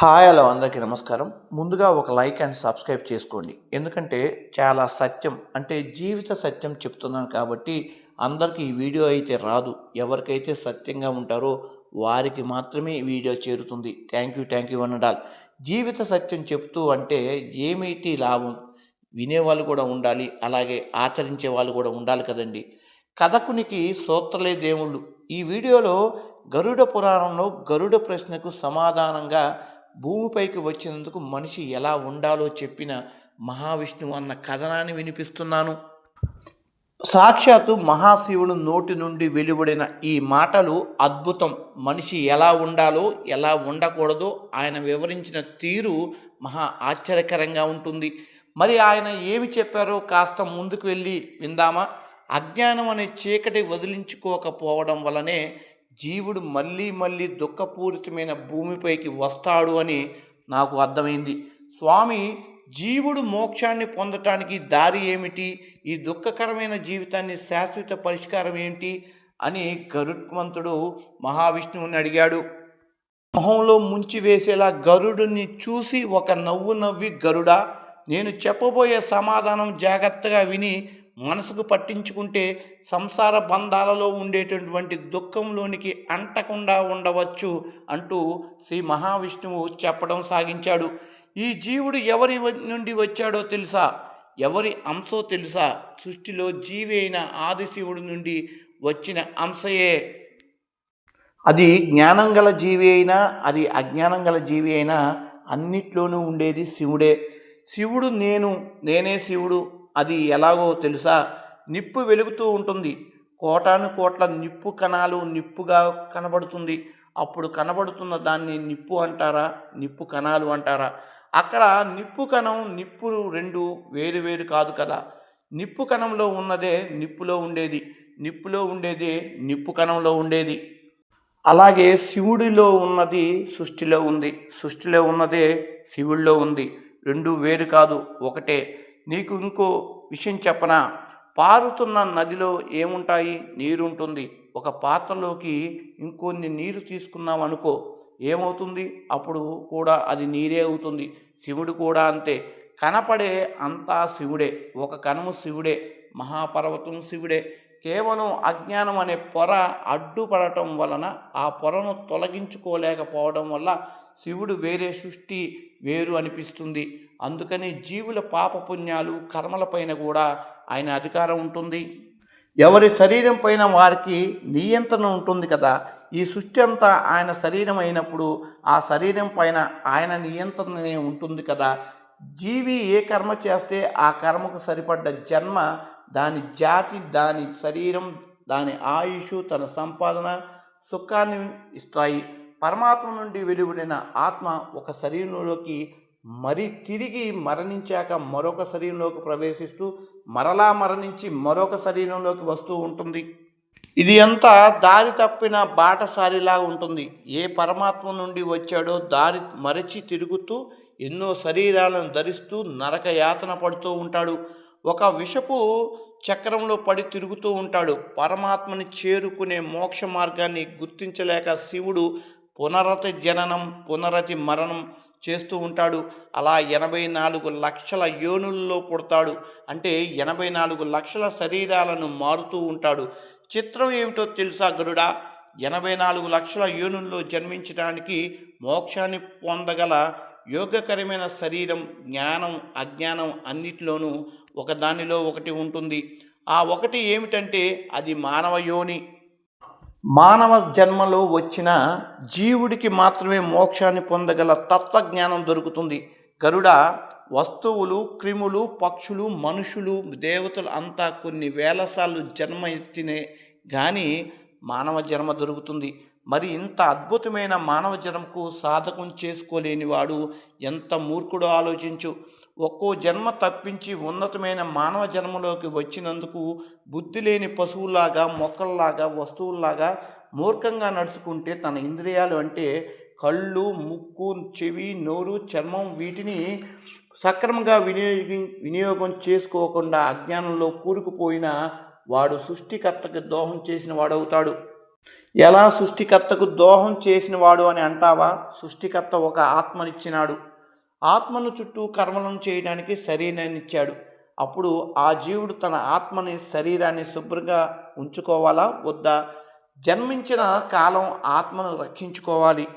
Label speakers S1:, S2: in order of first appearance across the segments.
S1: Hi hello అందరికీ నమస్కారం. ముందుగా ఒక లైక్ అండ్ సబ్స్క్రైబ్ చేసుకోండి. ఎందుకంటే చాలా సత్యం అంటే జీవిత సత్యం చెప్తున్నాను కాబట్టి అందరికీ ఈ వీడియో అయితే రాదు. ఎవరికైతే సత్యంగా ఉంటారో వారికి మాత్రమే ఈ వీడియో చేరుతుంది. థ్యాంక్ యూ థ్యాంక్ యూ అనడాల్ జీవిత సత్యం చెప్తూ అంటే ఏమిటి లాభం? వినేవాళ్ళు కూడా ఉండాలి అలాగే ఆచరించే వాళ్ళు కూడా ఉండాలి కదండి. కథకునికి సూత్రలే దేవుళ్ళు. ఈ వీడియోలో గరుడ పురాణంలో గరుడ ప్రశ్నకు సమాధానంగా భూమిపైకి వచ్చినందుకు మనిషి ఎలా ఉండాలో చెప్పిన మహావిష్ణువు అన్న కథనాన్ని వినిపిస్తున్నాను. సాక్షాత్తు మహాశివుడు నోటి నుండి వెలువడిన ఈ మాటలు అద్భుతం. మనిషి ఎలా ఉండాలో ఎలా ఉండకూడదో ఆయన వివరించిన తీరు మహా ఆశ్చర్యకరంగా ఉంటుంది. మరి ఆయన ఏమి చెప్పారో కాస్త ముందుకు వెళ్ళి విందామా? అజ్ఞానం అనే చీకటి వదిలించుకోకపోవడం వలనే జీవుడు మళ్ళీ మళ్ళీ దుఃఖపూరితమైన భూమిపైకి వస్తాడు అని నాకు అర్థమైంది. స్వామి జీవుడు మోక్షాన్ని పొందటానికి దారి ఏమిటి? ఈ దుఃఖకరమైన జీవితాన్ని శాశ్వత పరిష్కారం ఏంటి? అని గరుత్మంతుడు మహావిష్ణువుని అడిగాడు. మొహంలో ముంచి వేసేలా గరుడుని చూసి ఒక నవ్వు నవ్వి గరుడా నేను చెప్పబోయే సమాధానం జాగ్రత్తగా విని మనసుకు పట్టించుకుంటే సంసార బంధాలలో ఉండేటటువంటి దుఃఖంలోనికి అంటకుండా ఉండవచ్చు అంటూ శ్రీ మహావిష్ణువు చెప్పడం సాగించాడు. ఈ జీవుడు ఎవరి నుండి వచ్చాడో తెలుసా? ఎవరి అంశో తెలుసా? సృష్టిలో జీవి అయిన ఆదిశివుడి నుండి వచ్చిన అంశయే. అది జ్ఞానం గల జీవి అయినా అది అజ్ఞానం గల జీవి అయినా అన్నిట్లోనూ ఉండేది శివుడే. శివుడు నేను నేనే శివుడు. అది ఎలాగో తెలుసా? నిప్పు వెలుగుతూ ఉంటుంది. కోటాను కోట్ల నిప్పు కణాలు నిప్పుగా కనబడుతుంది. అప్పుడు కనబడుతున్న దాన్ని నిప్పు అంటారా? నిప్పు కణాలు అంటారా? అక్కడ నిప్పు కణం నిప్పు రెండు వేరు వేరు కాదు కదా. నిప్పు కణంలో ఉన్నదే నిప్పులో ఉండేది. నిప్పులో ఉండేదే నిప్పు కణంలో ఉండేది. అలాగే శివుడిలో ఉన్నది సృష్టిలో ఉంది. సృష్టిలో ఉన్నదే శివుడిలో ఉంది. రెండు వేరు కాదు ఒకటే. నీకు ఇంకో విషయం చెప్పనా? పారుతున్న నదిలో ఏముంటాయి? నీరుంటుంది. ఒక పాత్రలోకి ఇంకొన్ని నీరు తీసుకున్నాం అనుకో ఏమవుతుంది? అప్పుడు కూడా అది నీరే అవుతుంది. శివుడు కూడా అంతే. కనపడే అంతా శివుడే. ఒక కణము శివుడే. మహాపర్వతం శివుడే. కేవలం అజ్ఞానం అనే పొర అడ్డుపడటం వలన ఆ పొరను తొలగించుకోలేకపోవడం వల్ల శివుడు వేరే సృష్టి వేరు అనిపిస్తుంది. అందుకని జీవుల పాపపుణ్యాలు కర్మలపైన కూడా ఆయన అధికారం ఉంటుంది. ఎవరి శరీరం పైన వారికి నియంత్రణ ఉంటుంది కదా ఈ సృష్టి అంతా ఆయన శరీరం అయినప్పుడు ఆ శరీరం పైన ఆయన నియంత్రణనే ఉంటుంది కదా. జీవి ఏ కర్మ చేస్తే ఆ కర్మకు సరిపడ్డ జన్మ దాని జాతి దాని శరీరం దాని ఆయుష్ తన సంపాదన సుఖాన్ని ఇస్తాయి. పరమాత్మ నుండి వెలువడిన ఆత్మ ఒక శరీరంలోకి మరి తిరిగి మరణించాక మరొక శరీరంలోకి ప్రవేశిస్తూ మరలా మరణించి మరొక శరీరంలోకి వస్తూ ఉంటుంది. ఇది అంతా దారి తప్పిన బాటసారిలా ఉంటుంది. ఏ పరమాత్మ నుండి వచ్చాడో దారి మరచి తిరుగుతూ ఎన్నో శరీరాలను ధరిస్తూ నరక యాతన పడుతూ ఉంటాడు. ఒక విషపు చక్రంలో పడి తిరుగుతూ ఉంటాడు. పరమాత్మని చేరుకునే మోక్ష మార్గాన్ని గుర్తించలేక శివుడు పునరతి జననం పునరతి మరణం చేస్తూ ఉంటాడు. అలా ఎనభై నాలుగు లక్షల యోనుల్లో పుడతాడు. అంటే ఎనభై నాలుగు లక్షల శరీరాలను మారుతూ ఉంటాడు. చిత్రం ఏమిటో తెలుసా గరుడా? ఎనభై నాలుగు లక్షల యోనుల్లో జన్మించడానికి మోక్షాన్ని పొందగల యోగకరమైన శరీరం జ్ఞానం అజ్ఞానం అన్నిటిలోనూ ఒకదానిలో ఒకటి ఉంటుంది. ఆ ఒకటి ఏమిటంటే అది మానవ యోని. మానవ జన్మలో వచ్చిన జీవుడికి మాత్రమే మోక్షాన్ని పొందగల తత్వజ్ఞానం దొరుకుతుంది. గరుడ వస్తువులు క్రిములు పక్షులు మనుషులు దేవతలు అంతా కొన్ని వేల సార్లు జన్మ ఎత్తినే కానీ మానవ జన్మ దొరుకుతుంది. మరి ఇంత అద్భుతమైన మానవ జన్మకు సాధకం చేసుకోలేని వాడు ఎంత మూర్ఖుడో ఆలోచించు. ఒక్కో జన్మ తప్పించి ఉన్నతమైన మానవ జన్మలోకి వచ్చినందుకు బుద్ధి లేని పశువులాగా మొక్కల్లాగా వస్తువుల్లాగా మూర్ఖంగా నడుచుకుంటే తన ఇంద్రియాలు అంటే కళ్ళు ముక్కు చెవి నోరు చర్మం వీటిని సక్రమంగా వినియోగి వినియోగం చేసుకోకుండా అజ్ఞానంలో కూరుకుపోయిన వాడు సృష్టికర్తకి దోహం చేసిన వాడవుతాడు. ఎలా సృష్టికర్తకు దోహం చేసినవాడు అని అంటావా? సృష్టికర్త ఒక ఆత్మనిచ్చినాడు. ఆత్మను చుట్టూ కర్మలను చేయడానికి శరీరాన్ని ఇచ్చాడు. అప్పుడు ఆ జీవుడు తన ఆత్మని శరీరాన్ని శుభ్రంగా ఉంచుకోవాలా? వద్దా? జన్మించిన కాలం ఆత్మను రక్షించుకోవాలి.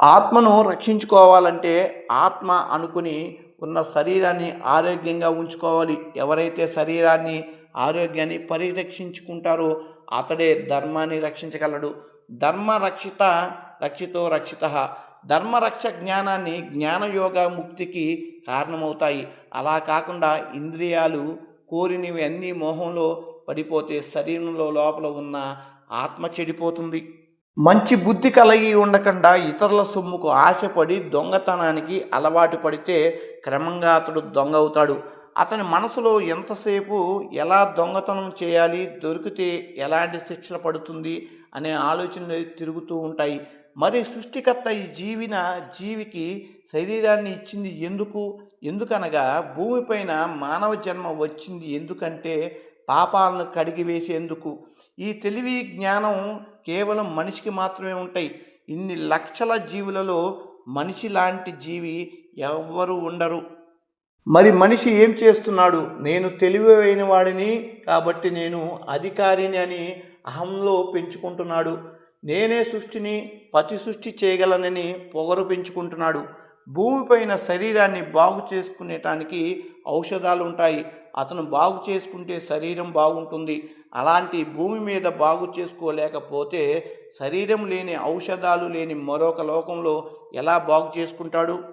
S1: ఆత్మను రక్షించుకోవాలంటే ఆత్మ అనుకుని ఉన్న శరీరాన్ని ఆరోగ్యంగా ఉంచుకోవాలి. ఎవరైతే శరీరాన్ని ఆరోగ్యాన్ని పరిరక్షించుకుంటారో అతడే ధర్మాన్ని రక్షించగలడు. ధర్మ రక్షిత రక్షితో. రక్షిత ధర్మరక్ష జ్ఞానాన్ని జ్ఞానయోగ ముక్తికి కారణమవుతాయి. అలా కాకుండా ఇంద్రియాలు కోరినవి అన్నీ మోహంలో పడిపోతే శరీరంలో లోపల ఉన్న ఆత్మ చెడిపోతుంది. మంచి బుద్ధి కలిగి ఉండకుండా ఇతరుల సొమ్ముకు ఆశపడి దొంగతనానికి అలవాటు పడితే క్రమంగా అతడు దొంగ అవుతాడు. అతని మనసులో ఎంతసేపు ఎలా దొంగతనం చేయాలి దొరికితే ఎలాంటి శిక్ష పడుతుంది అనే ఆలోచనలు తిరుగుతూ ఉంటాయి. మరి సృష్టికర్త ఈ జీవిన జీవికి శరీరాన్ని ఇచ్చింది ఎందుకు? ఎందుకనగా భూమిపైన మానవ జన్మ వచ్చింది ఎందుకంటే పాపాలను కడిగివేసేందుకు ఈ తెలివి జ్ఞానం కేవలం మనిషికి మాత్రమే ఉంటాయి. ఇన్ని లక్షల జీవులలో మనిషి లాంటి జీవి ఎవ్వరూ ఉండరు. మరి మనిషి ఏం చేస్తున్నాడు? నేను తెలివైన వాడిని కాబట్టి నేను అధికారిని అని అహంలో పెంచుకుంటున్నాడు. నేనే సృష్టిని పతి సృష్టి చేయగలనని పొగరు పెంచుకుంటున్నాడు. భూమిపైన శరీరాన్ని బాగు చేసుకునేటానికి ఔషధాలు ఉంటాయి. అతను బాగు చేసుకుంటే శరీరం బాగుంటుంది. అలాంటి భూమి మీద బాగు చేసుకోలేకపోతే శరీరం లేని ఔషధాలు లేని మరొక లోకంలో ఎలా బాగు చేసుకుంటాడు?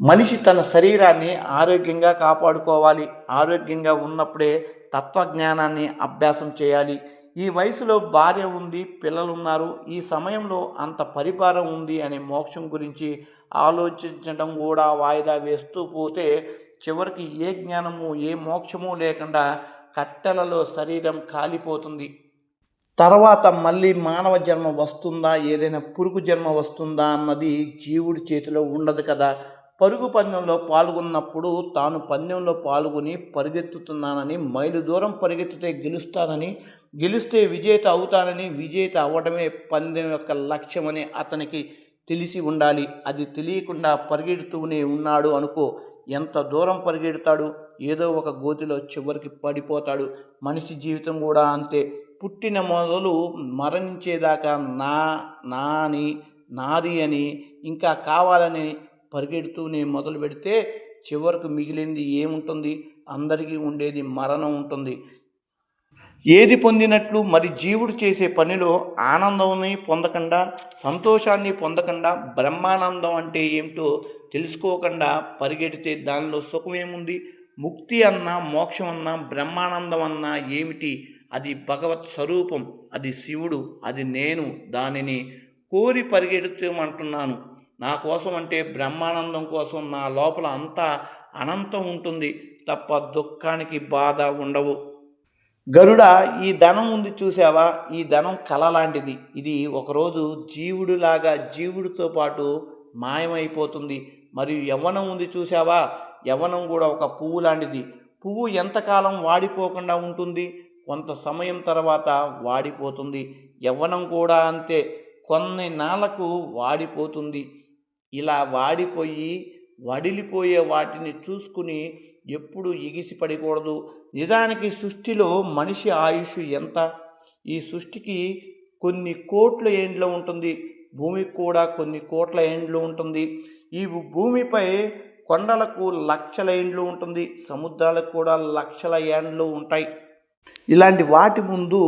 S1: మనిషి తన శరీరాన్ని ఆరోగ్యంగా కాపాడుకోవాలి. ఆరోగ్యంగా ఉన్నప్పుడే తత్వజ్ఞానాన్ని అభ్యాసం చేయాలి. ఈ వయసులో భార్య ఉంది పిల్లలు ఉన్నారు ఈ సమయంలో అంత పరిపాలన ఉంది అనే మోక్షం గురించి ఆలోచించడం కూడా వాయిదా వేస్తూ పోతే చివరికి ఏ జ్ఞానము ఏ మోక్షము లేకుండా కట్టెలలో శరీరం కాలిపోతుంది. తర్వాత మళ్ళీ మానవ జన్మ వస్తుందా? ఏదైనా పురుగు జన్మ వస్తుందా? అన్నది జీవుడి చేతిలో ఉండదు కదా. పరుగు పందెంలో పాల్గొన్నప్పుడు తాను పందెంలో పాల్గొని పరిగెత్తుతున్నానని మైలు దూరం పరిగెత్తితే గెలుస్తానని గెలిస్తే విజేత అవుతానని విజేత అవ్వడమే పందెం యొక్క లక్ష్యమని అతనికి తెలిసి ఉండాలి. అది తెలియకుండా పరిగెడుతూనే ఉన్నాడు అనుకో ఎంత దూరం పరిగెడతాడు? ఏదో ఒక గోతిలో చివరికి పడిపోతాడు. మనిషి జీవితం కూడా అంతే. పుట్టిన మొదలు మరణించేదాకా నా నా అని నాది అని ఇంకా కావాలని పరిగెడుతూనే మొదలు పెడితే చివరకు మిగిలింది ఏముంటుంది? అందరికీ ఉండేది మరణం ఉంటుంది. ఏది పొందినట్లు మరి జీవుడు చేసే పనిలో ఆనందాన్ని పొందకుండా సంతోషాన్ని పొందకుండా బ్రహ్మానందం అంటే ఏమిటో తెలుసుకోకుండా పరిగెడితే దానిలో సుఖమేముంది? ముక్తి అన్నా మోక్షం అన్నా బ్రహ్మానందం అన్నా ఏమిటి? అది భగవత్ స్వరూపం. అది శివుడు. అది నేను. దానిని కోరి పరిగెడుతామంటున్నాను. నా కోసం అంటే బ్రహ్మానందం కోసం నా లోపల అంతా అనంతం ఉంటుంది. తప్ప దుఃఖానికి బాధ ఉండవు. గరుడ ఈ ధనం ఉంది చూసావా ఈ ధనం కళ లాంటిది. ఇది ఒకరోజు జీవుడిలాగా జీవుడితో పాటు మాయమైపోతుంది. మరియు యవ్వనం ఉంది చూసావా యవ్వనం కూడా ఒక పువ్వు లాంటిది. పువ్వు ఎంతకాలం వాడిపోకుండా ఉంటుంది? కొంత సమయం తర్వాత వాడిపోతుంది. యవ్వనం కూడా అంతే. కొన్ని నాళ్ళకు వాడిపోతుంది. ఇలా వాడిపోయి వడిలిపోయే వాటిని చూసుకుని ఎప్పుడు ఎగిసిపడకూడదు నిజానికి సృష్టిలో మనిషి ఆయుష్ ఎంత? ఈ సృష్టికి కొన్ని కోట్ల ఏండ్లు ఉంటుంది. భూమికి కూడా కొన్ని కోట్ల ఏండ్లు ఉంటుంది. ఈ భూమిపై కొండలకు లక్షల ఏండ్లు ఉంటుంది. సముద్రాలకు కూడా లక్షల ఏండ్లు ఉంటాయి. ఇలాంటి వాటి ముందు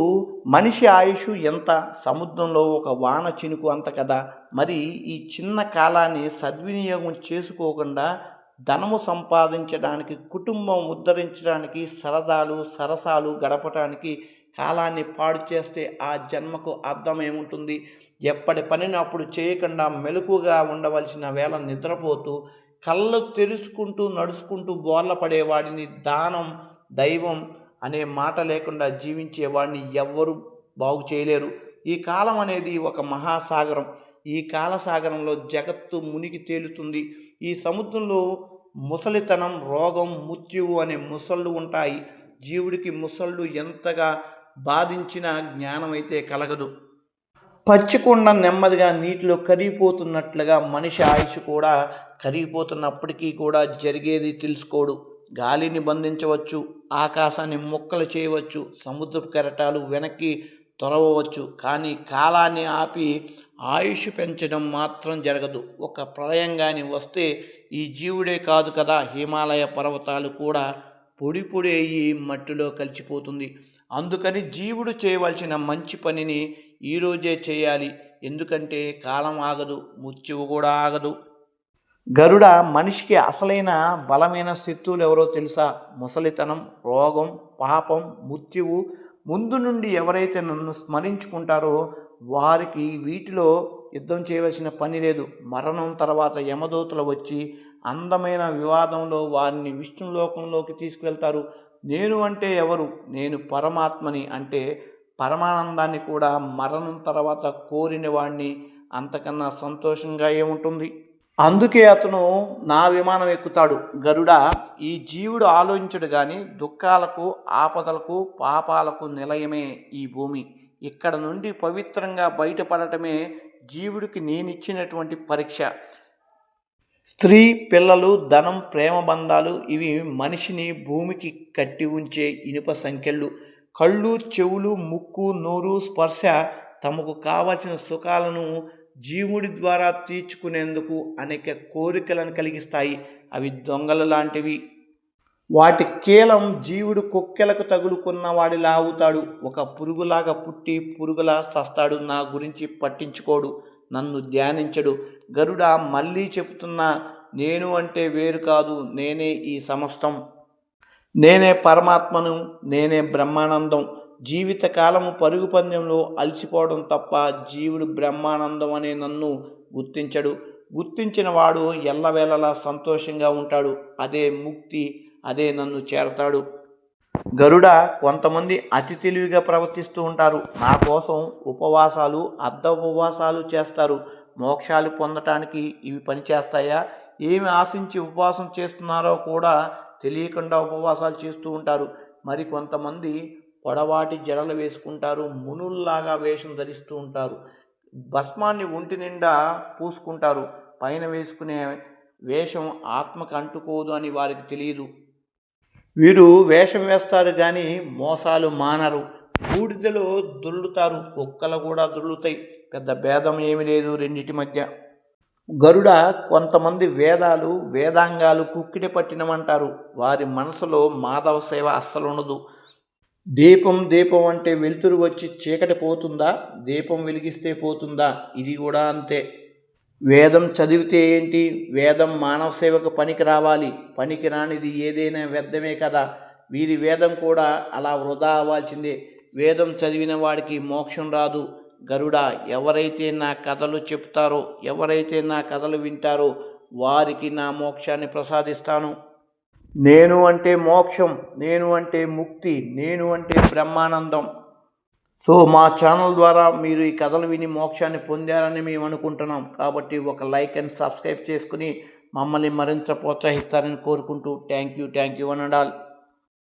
S1: మనిషి ఆయుష్ ఎంత? సముద్రంలో ఒక వాన చినుకు అంత కదా? మరి ఈ చిన్న కాలాన్ని సద్వినియోగం చేసుకోకుండా ధనము సంపాదించడానికి కుటుంబం ఉద్ధరించడానికి సరదాలు సరసాలు గడపడానికి కాలాన్ని పాడు చేస్తే ఆ జన్మకు అర్థం ఏముంటుంది? ఎప్పటి పనిని అప్పుడు చేయకుండా మెలకుగా ఉండవలసిన వేళ నిద్రపోతూ కళ్ళు తెరుచుకుంటూ నడుచుకుంటూ బోర్ల పడేవాడిని దానం దైవం అనే మాట లేకుండా జీవించేవాడిని ఎవ్వరూ బాగు చేయలేరు. ఈ కాలం అనేది ఒక మహాసాగరం. ఈ కాలసాగరంలో జగత్తు మునిగి తేలుతుంది. ఈ సముద్రంలో ముసలితనం రోగం మృత్యువు అనే ముసళ్ళు ఉంటాయి. జీవుడికి ముసళ్ళు ఎంతగా బాధించిన జ్ఞానం అయితే కలగదు. పచ్చికొండ నెమ్మదిగా నీటిలో కరిగిపోతున్నట్లుగా మనిషి ఆయుష్ కూడా కరిగిపోతున్నప్పటికీ కూడా జరిగేది తెలుసుకోడు. గాలిని బంధించవచ్చు ఆకాశాన్ని ముక్కలు చేయవచ్చు సముద్రపు కెరటాలు వెనక్కి తొరవవచ్చు కానీ కాలాన్ని ఆపి ఆయుష్ పెంచడం మాత్రం జరగదు. ఒక ప్రళయం కానీ వస్తే ఈ జీవుడే కాదు కదా హిమాలయ పర్వతాలు కూడా పొడి పొడి అయ్యి మట్టిలో కలిసిపోతుంది. అందుకని జీవుడు చేయవలసిన మంచి పనిని ఈరోజే చేయాలి. ఎందుకంటే కాలం ఆగదు మృత్యువు కూడా ఆగదు. గరుడ మనిషికి అసలైన బలమైన శత్రువులు ఎవరో తెలుసా? ముసలితనం రోగం పాపం మృత్యువు. ముందు నుండి ఎవరైతే నన్ను స్మరించుకుంటారో వారికి వీటిలో యుద్ధం చేయవలసిన పని లేదు. మరణం తర్వాత యమదూతలు వచ్చి అందమైన వివాదంలో వారిని విష్ణులోకంలోకి తీసుకువెళ్తారు. నేను అంటే ఎవరు? నేను పరమాత్మని అంటే పరమానందాన్ని కూడా మరణం తర్వాత కోరిన వాడిని అంతకన్నా సంతోషంగా ఏముంటుంది? అందుకే అతను నా విమానం ఎక్కుతాడు. గరుడ ఈ జీవుడు ఆలోచించడు కానీ దుఃఖాలకు ఆపదలకు పాపాలకు నిలయమే ఈ భూమి. ఇక్కడ నుండి పవిత్రంగా బయటపడటమే జీవుడికి నేనిచ్చినటువంటి పరీక్ష. స్త్రీ పిల్లలు ధనం ప్రేమ బంధాలు ఇవి మనిషిని భూమికి కట్టి ఉంచే ఇనుప సంఖ్యలు కళ్ళు చెవులు ముక్కు నోరు స్పర్శ తమకు కావలసిన సుఖాలను జీవుడి ద్వారా తీర్చుకునేందుకు అనేక కోరికలను కలిగిస్తాయి. అవి దొంగలు లాంటివి. వాటి కీలం జీవుడు కుక్కెలకు తగులుకున్న వాడిలా అవుతాడు ఒక పురుగులాగా పుట్టి పురుగులా సస్తాడు. నా గురించి పట్టించుకోడు. నన్ను ధ్యానించడు. గరుడ మళ్ళీ చెప్తున్నా నేను అంటే వేరు కాదు. నేనే ఈ సమస్తం. నేనే పరమాత్మను నేనే బ్రహ్మానందం. జీవితకాలము పరుగు పందెంలో అలసిపోవడం తప్ప జీవుడు బ్రహ్మానందం అనే నన్ను గుర్తించడు. గుర్తించిన వాడు ఎల్లవేళలా సంతోషంగా ఉంటాడు. అదే ముక్తి అదే నన్ను చేరతాడు. గరుడ కొంతమంది అతి తెలివిగా ప్రవర్తిస్తూ ఉంటారు. నా కోసం ఉపవాసాలు అర్ధ ఉపవాసాలు చేస్తారు. మోక్షాలు పొందటానికి ఇవి పనిచేస్తాయా? ఏమి ఆశించి ఉపవాసం చేస్తున్నారో కూడా తెలియకుండా ఉపవాసాలు చేస్తూ ఉంటారు. మరి కొంతమంది పొడవాటి జడలు వేసుకుంటారు మునుల్లాగా వేషం ధరిస్తూ ఉంటారు. భస్మాన్ని ఒంటి నిండా పూసుకుంటారు. పైన వేసుకునే వేషం ఆత్మకు అంటుకోదు అని వారికి తెలియదు. వీరు వేషం వేస్తారు కానీ మోసాలు మానరు. బూడిదలో దొల్లుతారు కుక్కలు కూడా దొల్లుతాయి పెద్ద భేదం ఏమీ లేదు రెండిటి మధ్య. గరుడ కొంతమంది వేదాలు వేదాంగాలు కుక్కిడి పట్టినమంటారు. వారి మనసులో మాధవ సేవ అస్సలు ఉండదు దీపం దీపం అంటే వెలుతురు వచ్చి చీకటి పోతుందా? దీపం వెలిగిస్తే పోతుందా? ఇది కూడా అంతే. వేదం చదివితే ఏంటి? వేదం మానవ సేవకు పనికి రావాలి. పనికి రానిది ఏదైనా వ్యర్థమే కదా. వీరి వేదం కూడా అలా వృధా అవ్వాల్సిందే. వేదం చదివిన వాడికి మోక్షం రాదు. గరుడా ఎవరైతే నా కథలు చెప్తారో ఎవరైతే నా కథలు వింటారో వారికి నా మోక్షాన్ని ప్రసాదిస్తాను. నేను అంటే మోక్షం నేను అంటే ముక్తి నేను అంటే బ్రహ్మానందం. సో మా ఛానల్ ద్వారా మీరు ఈ కథలు విని మోక్షాన్ని పొందారని మేము అనుకుంటున్నాం. కాబట్టి ఒక లైక్ అండ్ సబ్స్క్రైబ్ చేసుకుని మమ్మల్ని మరింత ప్రోత్సహిస్తారని కోరుకుంటూ థ్యాంక్ యూ థ్యాంక్ యూ అనడాల్